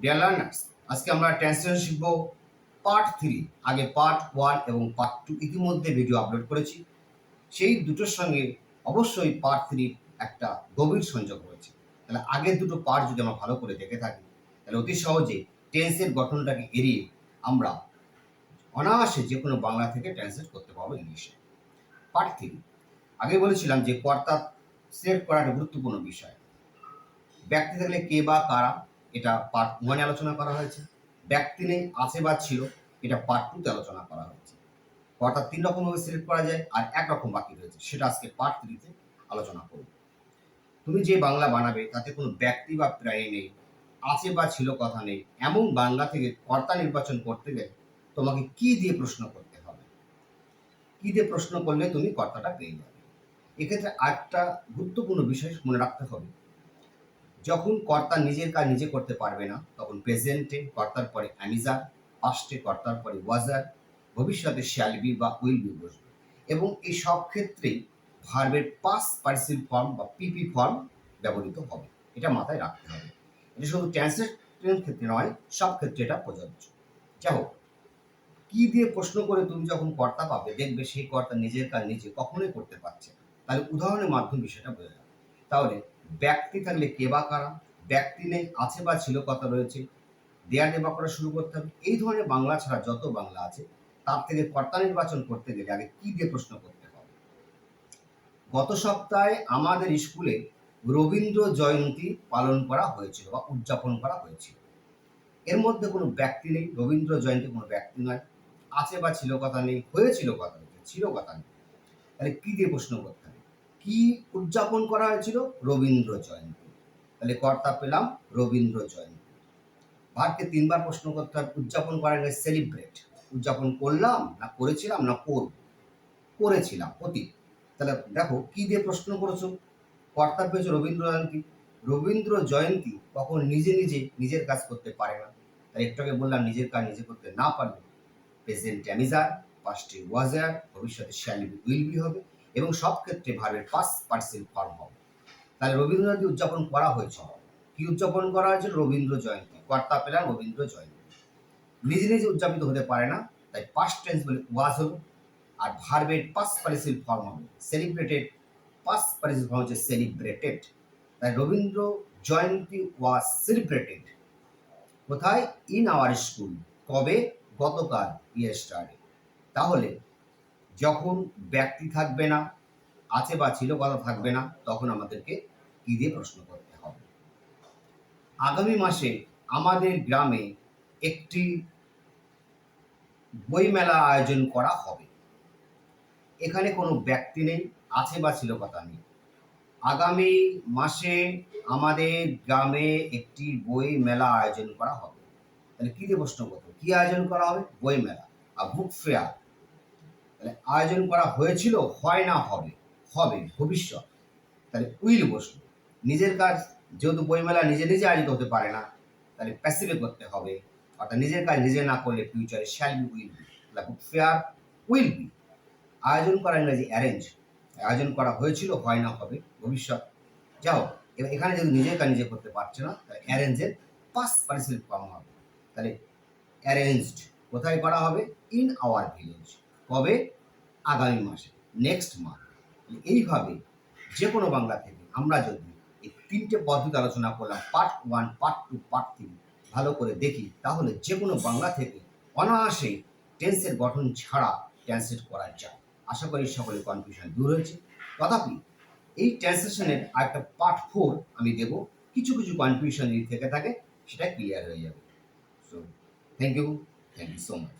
Dear learners আজকে আমরা translation শিখব পার্ট থ্রি আগে পার্ট ওয়ান এবং পার্ট টু ইতিমধ্যে ভিডিও আপলোড করেছি। সেই দুটোর সঙ্গে অবশ্যই পার্ট থ্রির একটা গভীর সংযোগ রয়েছে। তাহলে আগের দুটো পার্ট যদি আমরা ভালো করে দেখে থাকি, তাহলে অতি সহজে টেন্সের গঠনটাকে এড়িয়ে আমরা অনায়াসে যে কোনো বাংলা থেকে ট্রান্সলেট করতে পারব ইংলিশে। পার্ট থ্রি আগে বলেছিলাম যে কর্তা সিলেক্ট করা একটা গুরুত্বপূর্ণ বিষয়। ব্যক্তি থাকলে কে বা কারা এটা পার্ট ওয়ানে আলোচনা করা হয়েছে। ব্যক্তি নেই আছে বা ছিল, এটা পার্ট টুতে আলোচনা করা হয়েছে। কর্তা তিন রকমভাবে সিলেক্ট করা যায় আর এক রকম বাকি রয়েছে। সেটা আজকে পার্ট থ্রিতে আলোচনা করব। তুমি যে বাংলা বানাবে, তাতে কোনো ব্যক্তি বা প্রাণী নেই আছে বা ছিল, কথা নেই, এমন বাংলা থেকে কর্তা নির্বাচন করতে গেলে তোমাকে কি দিয়ে প্রশ্ন করতে হবে? কি দিয়ে প্রশ্ন করলে তুমি কর্তাটা পেয়ে যাবে? এক্ষেত্রে আরেকটা গুরুত্বপূর্ণ বিষয় মনে রাখতে হবে। যখন কর্তা নিজের কাজ নিজে করতে পারবে না, তখন প্রেজেন্টে কর্তার পরে অ্যামিজার পাস্টে কর্তার পরে ওয়াজার, ভবিষ্যতে শ্যাল বি উইল বি বসবে। এবং এই সব ক্ষেত্রেই ভার্বের পাস পার্সিল ফর্ম বা পিপি ফর্ম ব্যবহৃত হবে। এটা মাথায় রাখতে হবে। এটা শুধু ট্রান্সলেশনের ক্ষেত্রে নয়, সব ক্ষেত্রে এটা প্রযোজ্য। যাই হোক, কি দিয়ে প্রশ্ন করে তুমি যখন কর্তা পাবে, দেখবে সেই কর্তা নিজের কাজ নিজে কখনোই করতে পারছে তাহলে উদাহরণের মাধ্যমে বিষয়টা বোঝা যাবে। তাহলে ব্যক্তি থাকলে কে বা কারা, ব্যক্তি নেই, আছে বা ছিল কথা রয়েছে দেয়া নেবা করা শুরু করতে হবে। এই ধরনের বাংলা ছাড়া যত বাংলা আছে, তার থেকে কর্তা নির্বাচন করতে গেলে আগে কি দিয়ে প্রশ্ন করতে হবে? গত সপ্তাহে আমাদের স্কুলে রবীন্দ্র জয়ন্তী পালন করা হয়েছিল বা উদযাপন করা হয়েছিল। এর মধ্যে কোনো ব্যক্তি নেই, রবীন্দ্র জয়ন্তী কোনো ব্যক্তি নয়। আছে বা ছিল কথা নেই, হয়েছিল কথা নেই, ছিল কথা নেই। তাহলে কি দিয়ে প্রশ্ন করতে কি উদযাপন করা হয়েছিল? রবীন্দ্র জয়ন্তী। তাহলে কর্তা পেলাম রবীন্দ্র জয়ন্তী। ভারকে তিনবার প্রশ্ন করতে হবে উদযাপন করা গেলে সেলিব্রেট উদযাপন করলাম না করেছিলাম না করব? করেছিলাম, অতীত। তাহলে দেখো কি দিয়ে প্রশ্ন করেছ? কর্তা পেয়েছ রবীন্দ্র জয়ন্তী। রবীন্দ্র জয়ন্তী কখন নিজে নিজে নিজের কাজ করতে পারে না। তাই একটু আগে বললাম, নিজের কাজ নিজে করতে না পারলে প্রেজেন্ট অ্যামিজার পাস্টে ওয়াজার ভবিষ্যতে শ্যালবি উইল বি হবে। এবং সব ক্ষেত্রে ভার্বের পাস পার্সেল ফর্ম হবে। তাহলে রবীন্দ্র জয়ন্তী উদযাপন করা হয়েছিল কি উদযাপন করা হয়েছিল রবীন্দ্র জয়ন্তী। কর্তা পেলাম রবীন্দ্র জয়ন্তী। নিজে নিজে উদযাপিত হতে পারে না, তাই পাস্ট টেন্স বলে ওয়াজ হলো আর ভার্বের পাস পার্সেল ফর্ম হবে। সেলিব্রেটেড পাস পার্সেল ফর্ম হচ্ছে সেলিব্রেটেড তাই রবীন্দ্র জয়ন্তী ওয়াজ সেলিব্রেটেড কোথায়? ইন আওয়ার স্কুল কবে? গতকাল। ইয়েস্টারডে তাহলে যখন ব্যক্তি থাকবে না, আছে বা ছিল কথা থাকবে না, তখন আমাদেরকে কি দিয়ে প্রশ্ন করতে হবে? আগামী মাসে আমাদের গ্রামে একটি বইমেলা আয়োজন করা হবে। এখানে কোনো ব্যক্তি নেই, আছে বা ছিল কথা নেই। আগামী মাসে আমাদের গ্রামে একটি বই মেলা আয়োজন করা হবে। তাহলে কি দিয়ে প্রশ্ন করতে হবে? কি আয়োজন করা হবে? বই মেলা আর বুক ফেয়ার তাহলে আয়োজন করা হয়েছিল, হয় না হবে? হবে, ভবিষ্যৎ। তাহলে উইল বসল নিজের কাজ যেহেতু বইমেলা নিজে নিজে আয়োজিত হতে পারে না, তাহলে প্যাসিভে করতে হবে। অর্থাৎ নিজের কাজ নিজে না করলে ফিউচারে shall be will be book fair will be আয়োজন করা ইংরেজি অ্যারেঞ্জ আয়োজন করা হয়েছিল, হয় না হবে, ভবিষ্যৎ। যাও এবার এখানে যদি নিজের কাজ নিজে করতে পারছে না, তাহলে অ্যারেঞ্জের পাস পারিশ্রমিক পাওয়া হবে। তাহলে অ্যারেঞ্জড কোথায় করা হবে? ইন আওয়ার ভিলেজ কবে? আগামী মাসে নেক্সট মান্থ এইভাবে যে কোনো বাংলা থেকে আমরা যদি এই তিনটে পদ্ধতি আলোচনা করলাম part one part two part three ভালো করে দেখি, তাহলে যে কোনো বাংলা থেকে অনায়াসে টেন্সের গঠন ছাড়া ট্রান্সলেট করা যায়। আশা করি সকলের কনফিউশন দূর হয়েছে। তথাপি এই ট্রান্সলেশনের আরেকটা পার্ট ফোর আমি দেব। কিছু কিছু কনফিউশন যদি থেকে থাকে, সেটা ক্লিয়ার হয়ে যাবে। So thank you thank you so much